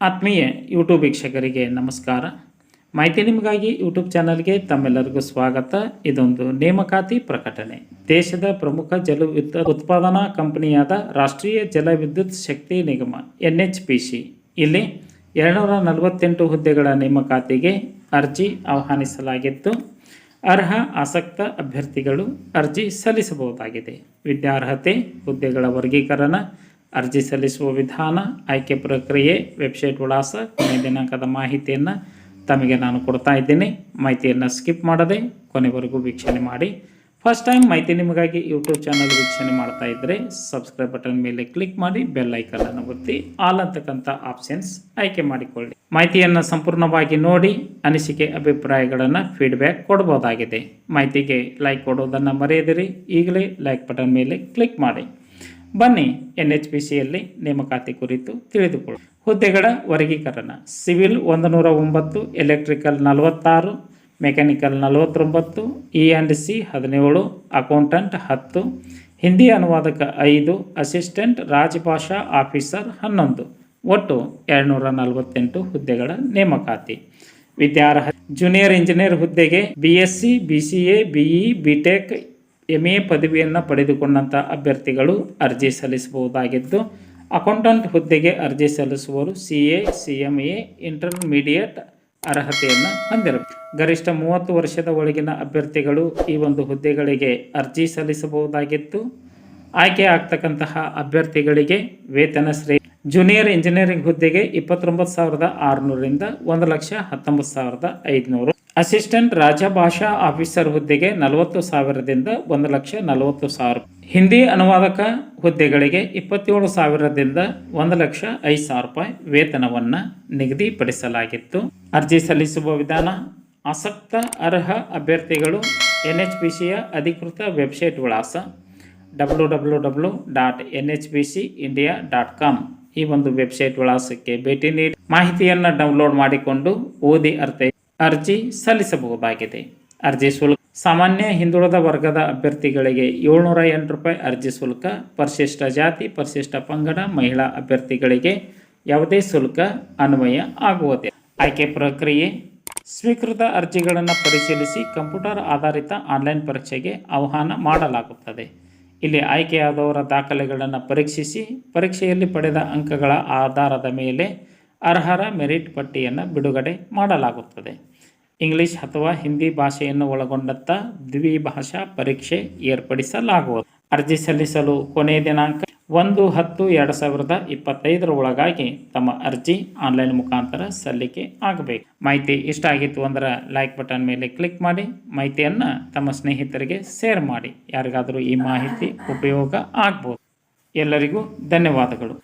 ಆತ್ಮೀಯ ಯೂಟ್ಯೂಬ್ ವೀಕ್ಷಕರಿಗೆ ನಮಸ್ಕಾರ. ಮಾಹಿತಿ ನಿಮಗಾಗಿ ಯೂಟ್ಯೂಬ್ ಚಾನಲ್ಗೆ ತಮ್ಮೆಲ್ಲರಿಗೂ ಸ್ವಾಗತ. ಇದೊಂದು ನೇಮಕಾತಿ ಪ್ರಕಟಣೆ. ದೇಶದ ಪ್ರಮುಖ ಜಲವಿದ್ಯುತ್ ಉತ್ಪಾದನಾ ಕಂಪನಿಯಾದ ರಾಷ್ಟ್ರೀಯ ಜಲವಿದ್ಯುತ್ ಶಕ್ತಿ ನಿಗಮ ಎನ್ ಎಚ್ ಪಿ ಸಿ ಇಲ್ಲಿ ಎರಡುನೂರ ನಲವತ್ತೆಂಟು ಹುದ್ದೆಗಳ ನೇಮಕಾತಿಗೆ ಅರ್ಜಿ ಆಹ್ವಾನಿಸಲಾಗಿತ್ತು. ಅರ್ಹ, ಆಸಕ್ತ ಅಭ್ಯರ್ಥಿಗಳು ಅರ್ಜಿ ಸಲ್ಲಿಸಬಹುದಾಗಿದೆ. ವಿದ್ಯಾರ್ಹತೆ, ಹುದ್ದೆಗಳ ವರ್ಗೀಕರಣ ಅರ್ಜಿ ಸಲ್ಲಿಸುವ ವಿಧಾನ, ಆಯ್ಕೆ ಪ್ರಕ್ರಿಯೆ, ವೆಬ್ಸೈಟ್ ವಿಳಾಸ, ಕೊನೆಯ ದಿನಾಂಕದ ಮಾಹಿತಿಯನ್ನು ತಮಗೆ ನಾನು ಕೊಡ್ತಾ ಇದ್ದೀನಿ. ಮಾಹಿತಿಯನ್ನು ಸ್ಕಿಪ್ ಮಾಡದೆ ಕೊನೆವರೆಗೂ ವೀಕ್ಷಣೆ ಮಾಡಿ. ಫಸ್ಟ್ ಟೈಮ್ ಮಾಹಿತಿ ನಿಮಗಾಗಿ ಯೂಟ್ಯೂಬ್ ಚಾನಲ್ ವೀಕ್ಷಣೆ ಮಾಡ್ತಾ ಇದ್ದರೆ ಸಬ್ಸ್ಕ್ರೈಬ್ ಬಟನ್ ಮೇಲೆ ಕ್ಲಿಕ್ ಮಾಡಿ, ಬೆಲ್ ಐಕನನ್ನು ಒತ್ತಿ, ಆಲ್ ಅಂತಕ್ಕಂಥ ಆಪ್ಷನ್ಸ್ ಆಯ್ಕೆ ಮಾಡಿಕೊಳ್ಳಿ. ಮಾಹಿತಿಯನ್ನು ಸಂಪೂರ್ಣವಾಗಿ ನೋಡಿ, ಅನಿಸಿಕೆ, ಅಭಿಪ್ರಾಯಗಳನ್ನು ಫೀಡ್ಬ್ಯಾಕ್ ಕೊಡ್ಬೋದಾಗಿದೆ. ಮಾಹಿತಿಗೆ ಲೈಕ್ ಕೊಡೋದನ್ನು ಮರೆಯದಿರಿ. ಈಗಲೇ ಲೈಕ್ ಬಟನ್ ಮೇಲೆ ಕ್ಲಿಕ್ ಮಾಡಿ. ಬನ್ನಿ ಎನ್ ಎಚ್ ಪಿ ಸಿಯಲ್ಲಿ ನೇಮಕಾತಿ ಕುರಿತು ತಿಳಿದುಕೊಳ್ಳಿ ಹುದ್ದೆಗಳ ವರ್ಗೀಕರಣ. ಸಿವಿಲ್ ಒಂದು ನೂರ ಒಂಬತ್ತು, ಎಲೆಕ್ಟ್ರಿಕಲ್ ನಲವತ್ತಾರು, ಮೆಕ್ಯಾನಿಕಲ್ ನಲವತ್ತೊಂಬತ್ತು, ಇ ಆ್ಯಂಡ್ ಸಿ ಹದಿನೇಳು, ಅಕೌಂಟೆಂಟ್ ಹತ್ತು, ಹಿಂದಿ ಅನುವಾದಕ ಐದು, ಅಸಿಸ್ಟೆಂಟ್ ರಾಜಭಾಷಾ ಆಫೀಸರ್ ಹನ್ನೊಂದು. ಒಟ್ಟು ಎರಡುನೂರ ನಲವತ್ತೆಂಟು ಹುದ್ದೆಗಳ ನೇಮಕಾತಿ. ವಿದ್ಯಾರ್ಹ, ಜೂನಿಯರ್ ಇಂಜಿನಿಯರ್ ಹುದ್ದೆಗೆ B S C, B C A BE B tech M A ಪದವಿಯನ್ನು ಪಡೆದುಕೊಂಡಂಥ ಅಭ್ಯರ್ಥಿಗಳು ಅರ್ಜಿ ಸಲ್ಲಿಸಬಹುದಾಗಿದ್ದು, ಅಕೌಂಟೆಂಟ್ ಹುದ್ದೆಗೆ ಅರ್ಜಿ ಸಲ್ಲಿಸುವವರು C A C M A intermediate ಅರ್ಹತೆಯನ್ನು ಹೊಂದಿರಬೇಕು. ಗರಿಷ್ಠ ಮೂವತ್ತು ವರ್ಷದ ಒಳಗಿನ ಅಭ್ಯರ್ಥಿಗಳು ಈ ಒಂದು ಹುದ್ದೆಗಳಿಗೆ ಅರ್ಜಿ ಸಲ್ಲಿಸಬಹುದಾಗಿತ್ತು. ಆಯ್ಕೆ ಆಗ್ತಕ್ಕಂತಹ ಅಭ್ಯರ್ಥಿಗಳಿಗೆ ವೇತನ ಶ್ರೇಣಿ ಜೂನಿಯರ್ ಇಂಜಿನಿಯರಿಂಗ್ ಹುದ್ದೆಗೆ ಇಪ್ಪತ್ತೊಂಬತ್ತು ಸಾವಿರದ ಆರುನೂರರಿಂದ ಒಂದು ಲಕ್ಷ ಹತ್ತೊಂಬತ್ತು ಸಾವಿರದ ಐದುನೂರು. ಅಸಿಸ್ಟೆಂಟ್ ರಾಜಭಾಷಾ ಆಫೀಸರ್ ಹುದ್ದೆಗೆ ನಲವತ್ತು ಸಾವಿರದಿಂದ ಒಂದು ಲಕ್ಷ ನಲವತ್ತು ಸಾವಿರ. ಹಿಂದಿ ಅನುವಾದಕ ಹುದ್ದೆಗಳಿಗೆ ಇಪ್ಪತ್ತೇಳು ಸಾವಿರದಿಂದ ಒಂದು ಲಕ್ಷ ಐದು ಸಾವಿರ ರೂಪಾಯಿ ವೇತನವನ್ನು ನಿಗದಿಪಡಿಸಲಾಗಿತ್ತು. ಅರ್ಜಿ ಸಲ್ಲಿಸುವ ವಿಧಾನ, ಆಸಕ್ತ, ಅರ್ಹ ಅಭ್ಯರ್ಥಿಗಳು ಎನ್ ಎಚ್ ಪಿ ಸಿಯ ಅಧಿಕೃತ ವೆಬ್ಸೈಟ್ ವಿಳಾಸ W W W dot N H P C India dot com. ಈ ಒಂದು ವೆಬ್ಸೈಟ್ ವಿಳಾಸಕ್ಕೆ ಭೇಟಿ ನೀಡಿ ಮಾಹಿತಿಯನ್ನು ಡೌನ್ಲೋಡ್ ಮಾಡಿಕೊಂಡು ಓದಿ ಅರ್ಥ ಅರ್ಜಿ ಸಲ್ಲಿಸಬಹುದಾಗಿದೆ. ಅರ್ಜಿ ಶುಲ್ಕ ಸಾಮಾನ್ಯ ಹಿಂದುಳಿದ ವರ್ಗದ ಅಭ್ಯರ್ಥಿಗಳಿಗೆ ಏಳ್ನೂರ ಎಂಟು ರೂಪಾಯಿ ಅರ್ಜಿ ಶುಲ್ಕ, ಪರಿಶಿಷ್ಟ ಜಾತಿ, ಪರಿಶಿಷ್ಟ ಪಂಗಡ, ಮಹಿಳಾ ಅಭ್ಯರ್ಥಿಗಳಿಗೆ ಯಾವುದೇ ಶುಲ್ಕ ಅನ್ವಯ ಆಗುವುದಿಲ್ಲ. ಆಯ್ಕೆ ಪ್ರಕ್ರಿಯೆ ಸ್ವೀಕೃತ ಅರ್ಜಿಗಳನ್ನು ಪರಿಶೀಲಿಸಿ ಕಂಪ್ಯೂಟರ್ ಆಧಾರಿತ ಆನ್ಲೈನ್ ಪರೀಕ್ಷೆಗೆ ಆಹ್ವಾನ ಮಾಡಲಾಗುತ್ತದೆ. ಇಲ್ಲಿ ಆಯ್ಕೆಯಾದವರ ದಾಖಲೆಗಳನ್ನು ಪರೀಕ್ಷಿಸಿ, ಪರೀಕ್ಷೆಯಲ್ಲಿ ಪಡೆದ ಅಂಕಗಳ ಆಧಾರದ ಮೇಲೆ ಅರ್ಹರ ಮೆರಿಟ್ ಪಟ್ಟಿಯನ್ನು ಬಿಡುಗಡೆ ಮಾಡಲಾಗುತ್ತದೆ. ಇಂಗ್ಲಿಷ್ ಅಥವಾ ಹಿಂದಿ ಭಾಷೆಯನ್ನು ಒಳಗೊಂಡಂಥ ದ್ವಿಭಾಷಾ ಪರೀಕ್ಷೆ ಏರ್ಪಡಿಸಲಾಗುವುದು. ಅರ್ಜಿ ಸಲ್ಲಿಸಲು ಕೊನೆಯ ದಿನಾಂಕ ಒಂದು ಹತ್ತು ಎರಡು ಸಾವಿರದ ಇಪ್ಪತ್ತೈದರ ಒಳಗಾಗಿ ತಮ್ಮ ಅರ್ಜಿ ಆನ್ಲೈನ್ ಮುಖಾಂತರ ಸಲ್ಲಿಕೆ ಆಗಬೇಕು. ಮಾಹಿತಿ ಇಷ್ಟ ಆಗಿತ್ತು ಅಂದ್ರೆ ಲೈಕ್ ಬಟನ್ ಮೇಲೆ ಕ್ಲಿಕ್ ಮಾಡಿ, ಮಾಹಿತಿಯನ್ನು ತಮ್ಮ ಸ್ನೇಹಿತರಿಗೆ ಶೇರ್ ಮಾಡಿ. ಯಾರಿಗಾದರೂ ಈ ಮಾಹಿತಿ ಉಪಯೋಗ ಆಗ್ಬೋದು. ಎಲ್ಲರಿಗೂ ಧನ್ಯವಾದಗಳು.